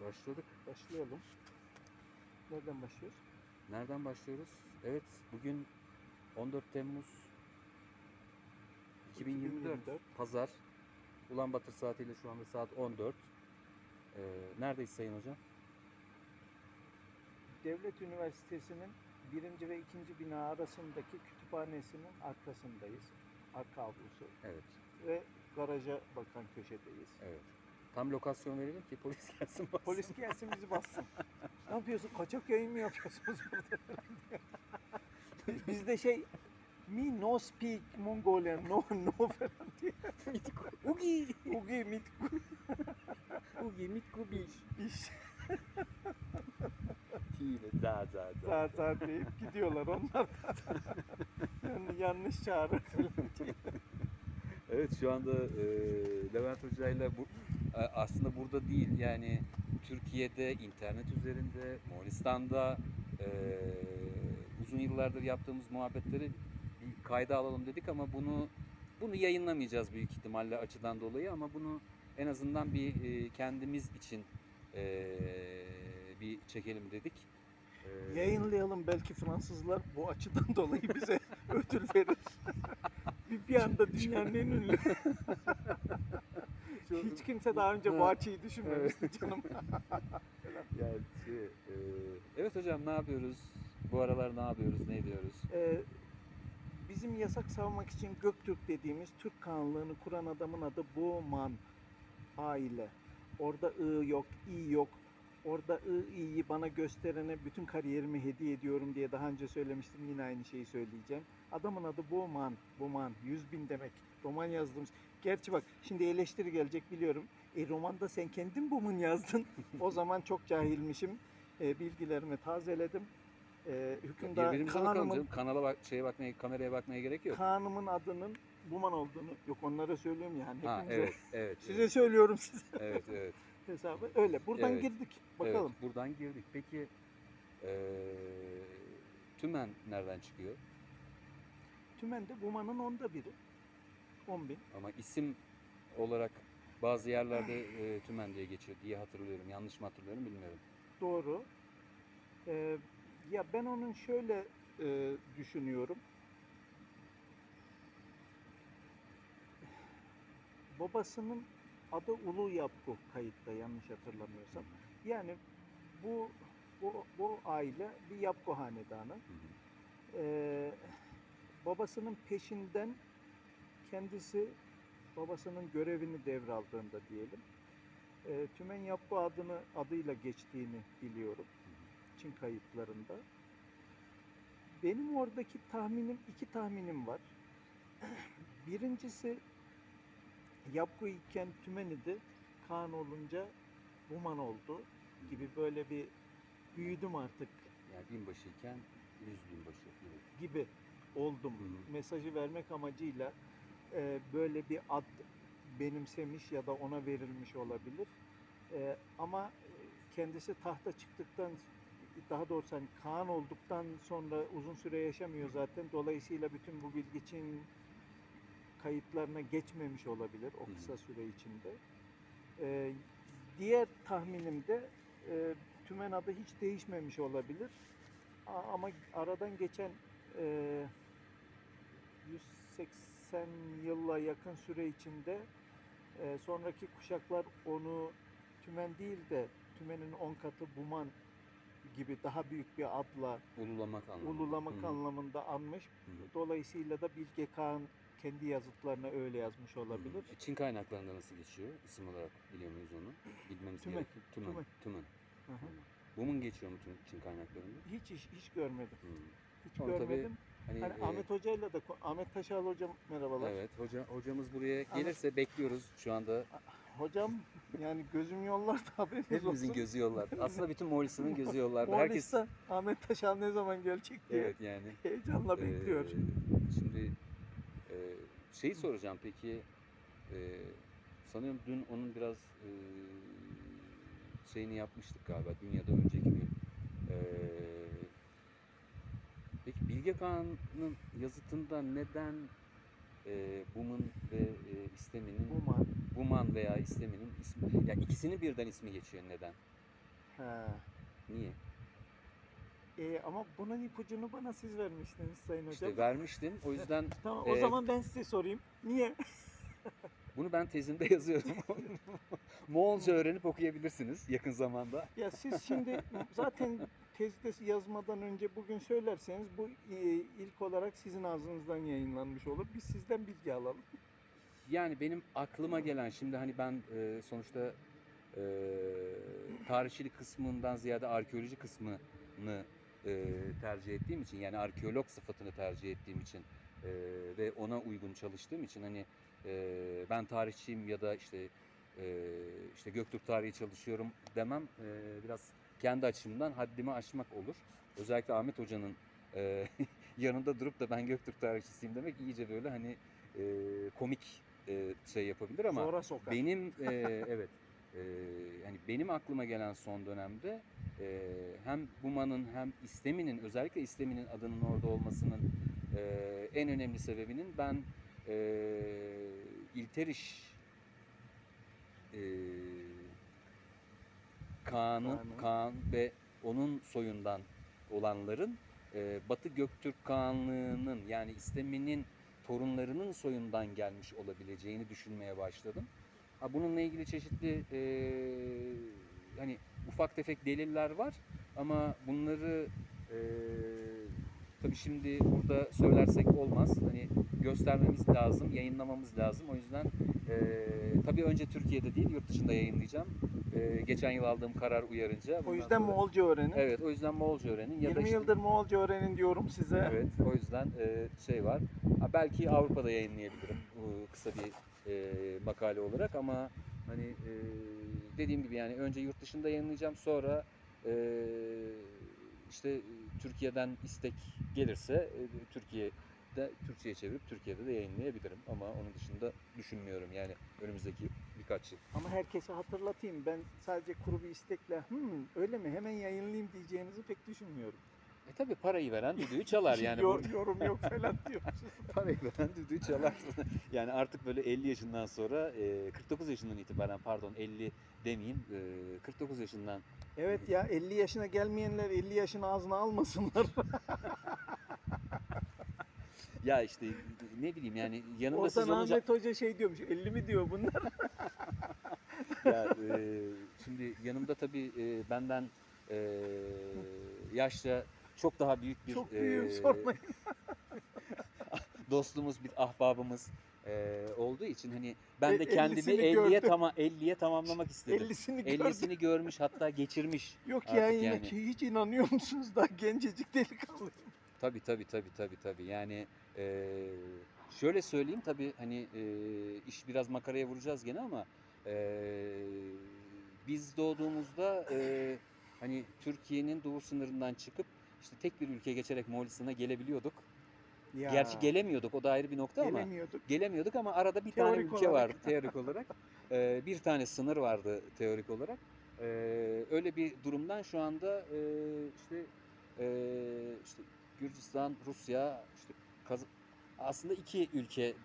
Başladık. Başlayalım. Nereden başlıyoruz? Nereden başlıyoruz? Evet, bugün 14 Temmuz 2024, 2024. Pazar. Ulan Batır saatiyle şu anda saat 14. Ee, neredeyiz Sayın Hocam? Devlet Üniversitesi'nin birinci ve ikinci bina arasındaki kütüphanesinin arkasındayız. Arka avlusu Evet, ve garaja bakan köşedeyiz. evet. Tam lokasyon verelim ki polis gelsin bassın. Polis gelsin bizi bassın. ne yapıyorsun? Kaçak yayın mı yapıyorsunuz burada. Bizde şey me no speak Mongolian no no falan diye. Ugi Ugi mit Ugi mitku biş. iş Tine za za za. zar zar deyip gidiyorlar onlar. yani yanlış çağrı falan diye. Evet şu anda e, Levent Hoca ile bu aslında burada değil yani Türkiye'de internet üzerinde Moğolistan'da e, uzun yıllardır yaptığımız muhabbetleri bir kayda alalım dedik ama bunu bunu yayınlamayacağız büyük ihtimalle açıdan dolayı ama bunu en azından bir e, kendimiz için e, bir çekelim dedik. E, Yayınlayalım belki Fransızlar bu açıdan dolayı bize ödül verir. bir, bir anda dünyanın en ünlü. Hiç kimse daha önce bu açıyı düşünmemişti canım. Yani şey, e, evet hocam ne yapıyoruz? Bu aralar ne yapıyoruz? Ne ediyoruz? Ee, bizim yasak savmak için Göktürk dediğimiz Türk kanunlarını kuran adamın adı Boğman aile. Orada I yok, İ yok. Orada I, İ'yi bana gösterene bütün kariyerimi hediye ediyorum diye daha önce söylemiştim. Yine aynı şeyi söyleyeceğim. Adamın adı Boğman. Boğman. Yüz bin demek. Roman yazdım. Gerçi bak şimdi eleştiri gelecek biliyorum. E romanda sen kendin Boğman yazdın. o zaman çok cahilmişim. E, bilgilerimi tazeledim. E, hükümdar canım. Kanala bak, şeye bakmaya, kameraya bakmaya gerek yok. Kaan'ımın adının Buman olduğunu yok onlara söylüyorum yani Ha hepimize. evet, evet. Size söylüyorum size evet, evet. Hesabı. Öyle. Buradan Evet. girdik. Bakalım. Evet, buradan girdik. Peki eee tümen nereden çıkıyor? Tümen'de Buman'ın onda biri. 10 bin. Ama isim olarak bazı yerlerde eee, tümen diye geçiyor diye hatırlıyorum. Yanlış mı hatırlıyorum bilmiyorum. Doğru. Ee, ya ben onun şöyle e, düşünüyorum. Babasının adı Ulu Yapku kayıtta yanlış hatırlamıyorsam. Yani bu bu, bu aile bir Yapku hanedanı. Hı hı. Ee, babasının peşinden kendisi babasının görevini devraldığında diyelim. E, Tümen Yapı adını adıyla geçtiğini biliyorum Çin kayıtlarında. Benim oradaki tahminim iki tahminim var. Birincisi Yapı iken Tümen idi. Kaan olunca Buman oldu gibi böyle bir büyüdüm artık Yani binbaşıyken yüz binbaşı gibi. gibi oldum. Hı hı. Mesajı vermek amacıyla e, böyle bir ad benimsemiş ya da ona verilmiş olabilir. E, ama kendisi tahta çıktıktan daha doğrusu hani Kaan olduktan sonra uzun süre yaşamıyor zaten. Dolayısıyla bütün bu bilgi Çin kayıtlarına geçmemiş olabilir o kısa süre içinde. E, diğer tahminim de e, Tümen adı hiç değişmemiş olabilir. A- Ama aradan geçen e, 180 yılla yakın süre içinde e, sonraki kuşaklar onu Tümen değil de Tümen'in 10 katı Buman gibi daha büyük bir adla Ululamak anlamında. ululamak Hı anlamında anmış. Hı. Dolayısıyla da Bilge Kağan kendi yazıtlarına öyle yazmış olabilir. Hı. Çin kaynaklarında nasıl geçiyor? İsim olarak biliyor muyuz onu? Bilmemiz Tümen, gerekir. Tümen. Tümen. Tümen. Hı hı. Bu mu geçiyor mu tüm Çin kaynaklarında? Hiç hiç, hiç görmedim. Hı. Hiç Ama tabii görmedim. Hani, Hani e, Ahmet Hoca'yla da ko- Ahmet Taşal hocam merhabalar. Evet, hoca hocamız buraya Ahmet- gelirse bekliyoruz şu anda. Hocam yani gözüm yollarda haberiniz Hepimizin olsun. gözü yollarda. Aslında bütün Moğolistan'ın gözü yollarda. Herkes Ahmet Taşal ne zaman gelecek diye evet yani. heyecanla Ee, bekliyor. Şimdi e, şeyi soracağım peki e, sanıyorum dün onun biraz e, şeyini yapmıştık galiba dün ya da önceki gün. E, peki Bilge Kağan'ın yazıtında neden e, Bum'un ve e, İstemi'nin Buman. Buman veya İstemi'nin ismi ya ikisinin birden ismi geçiyor neden? Ha. Niye? E, ama bunun ipucunu bana siz vermiştiniz Sayın Hocam. İşte vermiştim. O yüzden tamam o e, zaman ben size sorayım. Niye? bunu ben tezimde yazıyorum. Moğolca öğrenip okuyabilirsiniz yakın zamanda. Ya siz şimdi zaten tezde yazmadan önce bugün söylerseniz bu e, ilk olarak sizin ağzınızdan yayınlanmış olur. Biz sizden bilgi alalım. Yani benim aklıma gelen şimdi hani ben e, sonuçta e, tarihçilik kısmından ziyade arkeoloji kısmını e, tercih ettiğim için yani arkeolog sıfatını tercih ettiğim için e, ve ona uygun çalıştığım için hani e, ben tarihçiyim ya da işte e, işte Göktürk tarihi çalışıyorum demem e, biraz kendi açımdan haddimi aşmak olur. Özellikle Ahmet Hoca'nın e, yanında durup da ben Göktürk tarihçisiyim demek iyice böyle hani e, komik e, şey yapabilir ama sokar. benim e, evet e, hani benim aklıma gelen son dönemde e, hem Buma'nın hem İstemi'nin özellikle İstemi'nin adının orada olmasının e, en önemli sebebinin ben e, İlteriş e, Kaan'ın. Kaan ve onun soyundan olanların e, Batı Göktürk Kağanlığı'nın yani İstemi'nin torunlarının soyundan gelmiş olabileceğini düşünmeye başladım. Bununla ilgili çeşitli e, hani ufak tefek deliller var ama bunları e, tabii şimdi burada söylersek olmaz. Hani göstermemiz lazım, yayınlamamız lazım. O yüzden e, tabii önce Türkiye'de değil yurt dışında yayınlayacağım. E, geçen yıl aldığım karar uyarınca. O yüzden sonra- Moğolca öğrenin. Evet o yüzden Moğolca öğrenin. Ya da 20 işte- yıldır Moğolca öğrenin diyorum size. Evet, o yüzden e, şey var. Ha, belki Avrupa'da yayınlayabilirim kısa bir e, makale olarak ama hani e, dediğim gibi yani önce yurt dışında yayınlayacağım sonra e, işte e, Türkiye'den istek gelirse e, Türkiye'de Türkçe'ye çevirip Türkiye'de de yayınlayabilirim ama onun dışında düşünmüyorum yani önümüzdeki birkaç yıl. Ama herkese hatırlatayım. Ben sadece kuru bir istekle "Hmm, öyle mi hemen yayınlayayım diyeceğinizi pek düşünmüyorum. E tabi parayı veren düdüğü çalar yani Yor- burada. yorum yok falan diyormuşuz. Parayı veren düdüğü çalar. yani artık böyle 50 yaşından sonra, e, 49 yaşından itibaren pardon 50 demeyeyim, e, 49 yaşından Evet ya 50 yaşına gelmeyenler 50 yaşın ağzına almasınlar. ya işte ne bileyim yani yanımda Oradan siz olunca Ahmet Hoca şey diyormuş 50 mi diyor bunlar? ya, e, şimdi yanımda tabii e, benden e, yaşça çok daha büyük bir Çok büyüğüm e, sormayın. dostumuz, bir ahbabımız e, olduğu için hani ben de E, kendimi 50'sini 50'ye gördüm. tama 50'ye tamamlamak istedim. 50'sini gördüm. 50'sini görmüş hatta geçirmiş. Yok ya yani. ki hiç inanıyor musunuz daha gencecik delikanlı. Tabii tabii tabii tabii tabii. Yani eee, şöyle söyleyeyim tabii hani eee, iş biraz makaraya vuracağız gene ama eee, biz doğduğumuzda eee, hani Türkiye'nin doğu sınırından çıkıp işte tek bir ülke geçerek Moğolistan'a gelebiliyorduk. Ya, Gerçi gelemiyorduk o da ayrı bir nokta ama gelemiyorduk. gelemiyorduk ama arada bir tane Teorik ülke olarak. vardı teorik olarak. Eee, bir tane sınır vardı teorik olarak. Eee, öyle bir durumdan şu anda eee, işte eee, işte Gürcistan, Rusya, işte Kaz- aslında iki ülke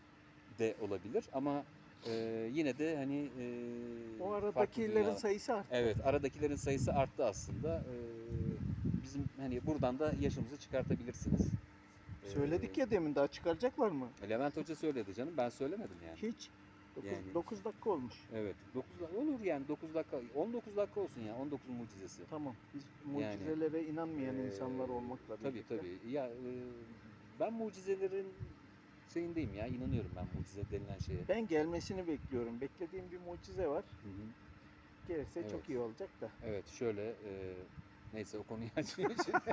de olabilir ama eee, yine de hani eee, O aradakilerin sayısı arttı. Evet, aradakilerin sayısı arttı aslında. Eee, bizim hani buradan da yaşımızı çıkartabilirsiniz. Söyledik ya demin daha çıkaracaklar mı? Levent Hoca söyledi canım. Ben söylemedim yani. Hiç. 9, Yani. dakika olmuş. Evet. 9 dakika olur yani 9 dakika 19 dakika olsun ya 19 mucizesi. Tamam. Biz mucizelere inanmayan Ee, insanlar olmakla Tabii birlikte. tabii. Ya e, ben mucizelerin şeyindeyim ya inanıyorum ben mucize denilen şeye. Ben gelmesini bekliyorum. Beklediğim bir mucize var. Hı hı. Gelirse Evet. çok iyi olacak da. Evet şöyle e, neyse o konuyu açmayayım şimdi.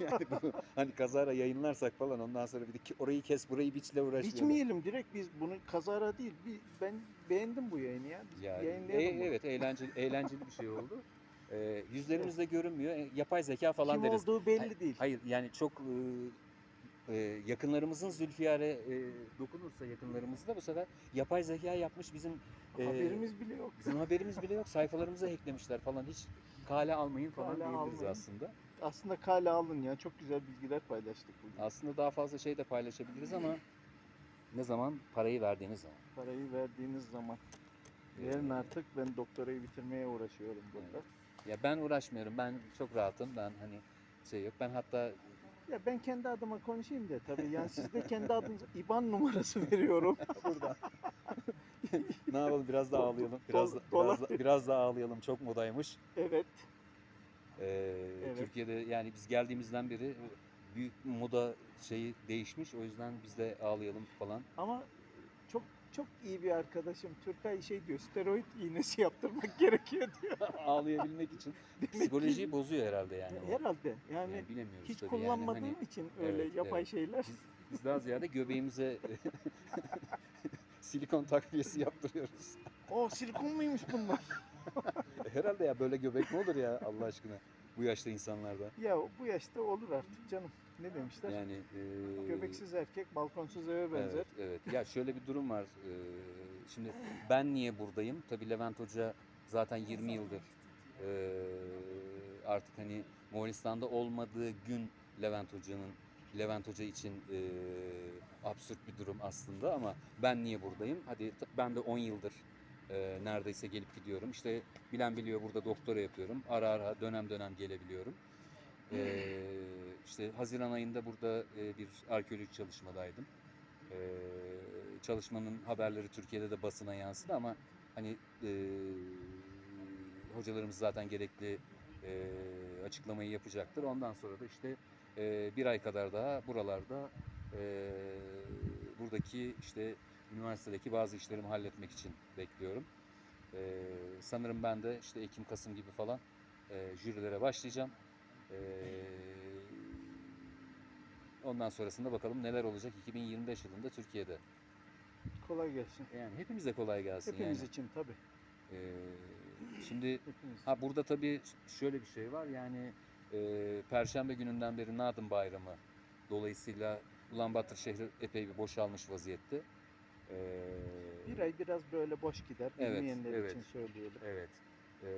yani bu, hani kazara yayınlarsak falan ondan sonra bir de ki- orayı kes burayı biçle uğraşmayalım. Biçmeyelim direkt biz bunu kazara değil. Bir, ben beğendim bu yayını ya. Biz Ya, yayınlayalım e- evet eğlenceli eğlenceli bir şey oldu. E, yüzlerimiz de görünmüyor. E, yapay zeka falan Kim deriz. olduğu belli Hayır, değil. Hayır yani çok e, e, yakınlarımızın Zülfiyar'e e, dokunursa yakınlarımızda bu sefer yapay zeka yapmış bizim Haberimiz bile yok. bizim haberimiz bile yok. Sayfalarımıza hacklemişler falan hiç kale almayın falan Kale diyebiliriz almayın. aslında. Aslında kale alın ya. Çok güzel bilgiler paylaştık bugün. Aslında daha fazla şey de paylaşabiliriz ama ne zaman parayı verdiğiniz zaman. Parayı verdiğiniz zaman. Yarın artık ben doktorayı bitirmeye uğraşıyorum burada. Ya ben uğraşmıyorum. Ben çok rahatım. Ben hani şey yok. Ben hatta Ya ben kendi adıma konuşayım da tabii yani siz de kendi adınıza IBAN numarası veriyorum. burada ne yapalım biraz daha ağlayalım. Biraz da- biraz, da- biraz daha ağlayalım. Çok modaymış. evet. Ee, Türkiye'de yani biz geldiğimizden beri büyük moda şeyi değişmiş. O yüzden biz de ağlayalım falan. Ama çok çok iyi bir arkadaşım Türkay şey diyor steroid iğnesi yaptırmak gerekiyor diyor. Ağlayabilmek için psikolojiyi bozuyor herhalde yani. o. Herhalde yani, Yani bilemiyoruz hiç tabii yani. kullanmadığım Hani için öyle Evet, yapay evet. şeyler. biz, biz daha ziyade göbeğimize silikon takviyesi yaptırıyoruz. O silikon muymuş bunlar? Herhalde ya böyle göbek mi olur ya Allah aşkına bu yaşta insanlarda. ya bu yaşta olur artık canım. Ne demişler? Yani eee, Göbeksiz erkek balkonsuz eve benzer. Evet, evet. Ya şöyle bir durum var. Eee, şimdi ben niye buradayım? Tabii Levent Hoca zaten 20 yıldır eee, artık hani Moğolistan'da olmadığı gün Levent Hoca'nın Levent Hoca için eee, absürt bir durum aslında ama ben niye buradayım? Hadi ben de 10 yıldır eee, neredeyse gelip gidiyorum. İşte bilen biliyor burada doktora yapıyorum. Ara ara dönem dönem gelebiliyorum. Ee, işte Haziran ayında burada e, bir arkeolojik çalışmadaydım. Ee, çalışmanın haberleri Türkiye'de de basına yansıdı ama hani e, hocalarımız zaten gerekli e, açıklamayı yapacaktır. Ondan sonra da işte e, bir ay kadar daha buralarda e, buradaki işte üniversitedeki bazı işlerimi halletmek için bekliyorum. E, sanırım ben de işte Ekim Kasım gibi falan e, jürilere başlayacağım. Ee, ondan sonrasında bakalım neler olacak 2025 yılında Türkiye'de. Kolay gelsin. Yani hepimize kolay gelsin Hepimiz yani. için tabii. Ee, şimdi ha burada tabii şöyle bir şey var yani e, Perşembe gününden beri Nadım Bayramı dolayısıyla Ulaanbaatar şehri epey bir boşalmış vaziyette. Ee, Bir ay biraz böyle boş gider. Evet, Bilmeyenler evet. için söyleyelim. Evet. Ee,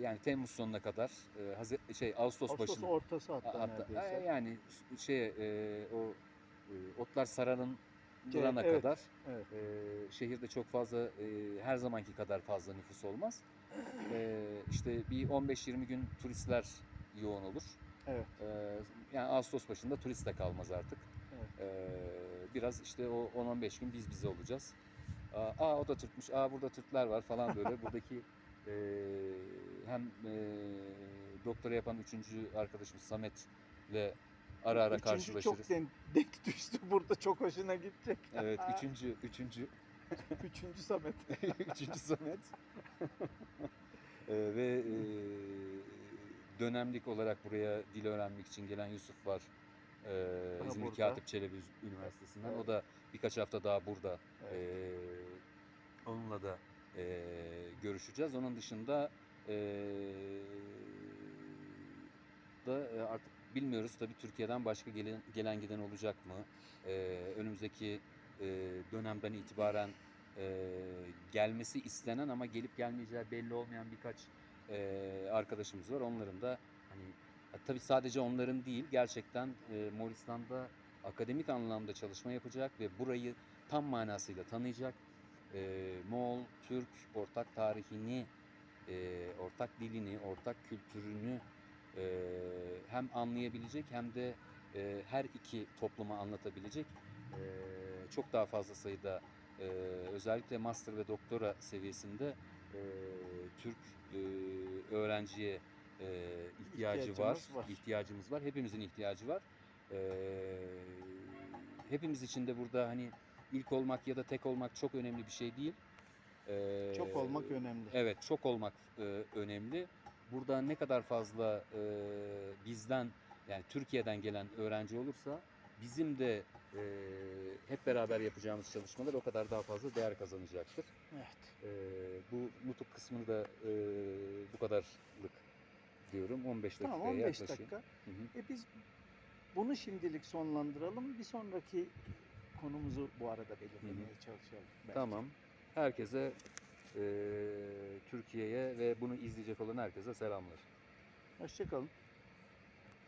yani Temmuz sonuna kadar e, Hazi- şey Ağustos, Ağustos başında ortası hatta, Hatta neredeyse. e, yani şey e, o e, otlar sararın durana evet, kadar evet. e, şehirde çok fazla e, her zamanki kadar fazla nüfus olmaz. E, işte bir 15-20 gün turistler yoğun olur. Evet. E, yani Ağustos başında turist de kalmaz artık. Evet. E, biraz işte o 10-15 gün biz bize olacağız. Aa, o da Türkmüş, aa burada Türkler var falan böyle. Buradaki e, hem e, doktora yapan üçüncü arkadaşımız Samet'le ara ara Üçüncü karşılaşırız. çok denk, denk düştü. Burada çok hoşuna gidecek. Evet, üçüncü, üçüncü, Üçüncü Samet. üçüncü Samet. Ee, ve e, dönemlik olarak buraya dil öğrenmek için gelen Yusuf var. Ee, İzmir burada. Katip Çelebi Üniversitesi'nden. Evet. O da birkaç hafta daha burada. Evet. Ee, onunla da e, görüşeceğiz. Onun dışında e, da e, artık bilmiyoruz tabii Türkiye'den başka gelen, gelen giden olacak mı? Ee, önümüzdeki e, dönemden itibaren e, gelmesi istenen ama gelip gelmeyeceği belli olmayan birkaç e, arkadaşımız var. Onların da hani tabii sadece onların değil gerçekten e, Moğolistan'da akademik anlamda çalışma yapacak ve burayı tam manasıyla tanıyacak. Moğol, Türk ortak tarihini, ortak dilini, ortak kültürünü hem anlayabilecek hem de her iki topluma anlatabilecek e, çok daha fazla sayıda e, özellikle master ve doktora seviyesinde e, Türk e, öğrenciye e, ihtiyacı var, İhtiyacımız var. ihtiyacımız var, hepimizin ihtiyacı var. E, hepimiz için de burada hani ilk olmak ya da tek olmak çok önemli bir şey değil. E, Çok olmak önemli. Evet, çok olmak e, önemli. Burada ne kadar fazla e, bizden yani Türkiye'den gelen öğrenci olursa bizim de e, hep beraber yapacağımız çalışmalar o kadar daha fazla değer kazanacaktır. Evet. E, bu nutuk kısmını da e, bu kadarlık diyorum. 15 dakikaya Tamam 15 yaklaşıyor. dakika. Hı hı. E biz bunu şimdilik sonlandıralım. Bir sonraki konumuzu bu arada belirlemeye çalışalım. belki. Tamam. Herkese e, Türkiye'ye ve bunu izleyecek olan herkese selamlar. Hoşçakalın.